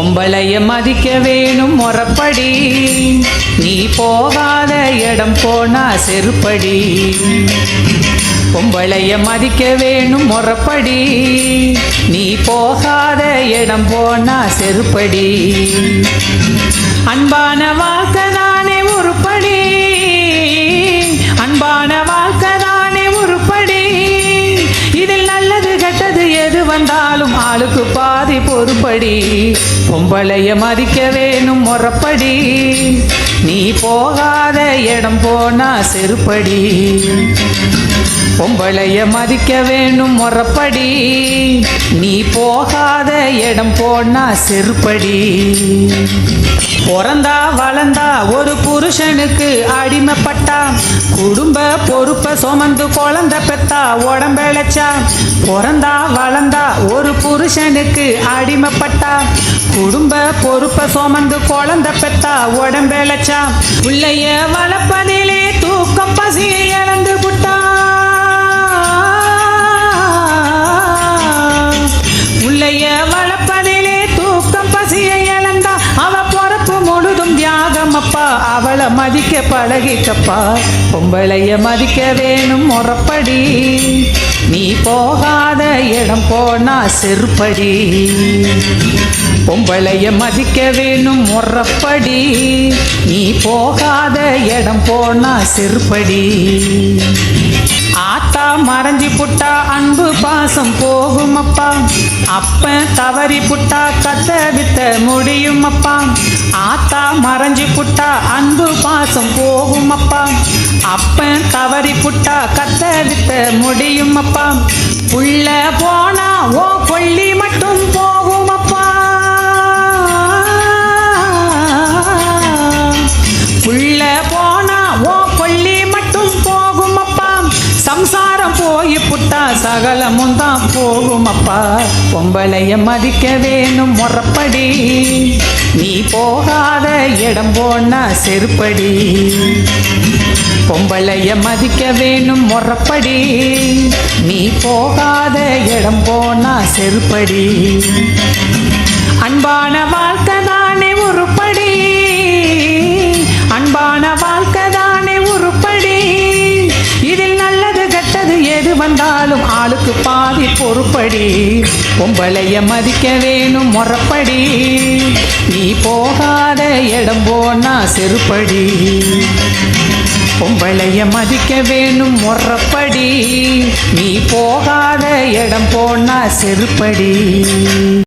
பொம்பளைய மதிக்க வேணும் முறப்படி. நீ போகாத இடம் போனா செருப்படி. பொம்பளைய மதிக்க வேணும் முறப்படி. நீ போகாத இடம் போனா செருப்படி. அன்பான வாழ்க்கை தானே உருப்படி. அன்பான வாழ்க்கை வந்தாலும் ஆளுக்கு பாதி பொறுப்படி. பொம்பளைய மதிக்க வேணும் முறப்படி. நீ போகாத இடம் போனா செருப்படி. பொம்பளைய மதிக்க வேணும் முறப்படி. நீ போகாத இடம் போனா செருப்படி. பிறந்தா வளர்ந்தா ஒரு புருஷனுக்கு அடிமைப்பட்டா. குடும்ப பொறுப்பை சுமந்து குழந்த பெத்தா உடம்பெழைச்சா பிறந்தா வளர்ந்தா ஒரு புருஷனுக்கு அடிமைப்பட்டா. குடும்ப பொறுப்பை சுமந்து குழந்த பெத்தா உடம்பெழைச்சா பிள்ளைய வளர்ப்பதிலே தூக்கம் பசியை தியாகம் அவளை மதிக்க பழகிக்கப்பா பொம்பளைய மதிக்க வேணும் முறப்படி. நீ போகாத இடம் போனா செருப்படி. பொம்பளைய மதிக்க வேணும் முறப்படி. நீ போகாத இடம் போனா செருப்படி. ஆத்தா மறைஞ்சி புட்டா அன்பு பாசம் போகுமப்பா. அப்ப தவறி புட்டா கத்த வித்த முடியுமப்பா. ஆத்தா மறைஞ்சு புட்டா அன்பு பாசம் போகும் அப்பா அப்பன் தவறி புட்டா கத்த வித்த முடியும் அப்பா புள்ள போனா ஓ கொள்ளி மட்டும் போகும் அப்பா புள்ள போனா ஓ கொள்ளி மட்டும் போகும் அப்பா சம்சாரம் போய் புட்டா சகலமும் தான் போகும் அப்பா பொம்பளைய மதிக்க வேணும் முறப்படி போகாத இடம் போனா செருப்படி. பொம்பளைய மதிக்க வேணும் முறப்படி. நீ போகாத இடம் போனா செருப்படி. அன்பான வாழ்க்கை வந்தாலும் ஆளுக்கு பாதி பொறுப்படி. பொம்பளைய மதிக்க வேணும் முறப்படி. நீ போகாத இடம் போனா செருப்படி. பொம்பளைய மதிக்க வேணும் முறப்படி. நீ போகாத இடம் போனா செருப்படி.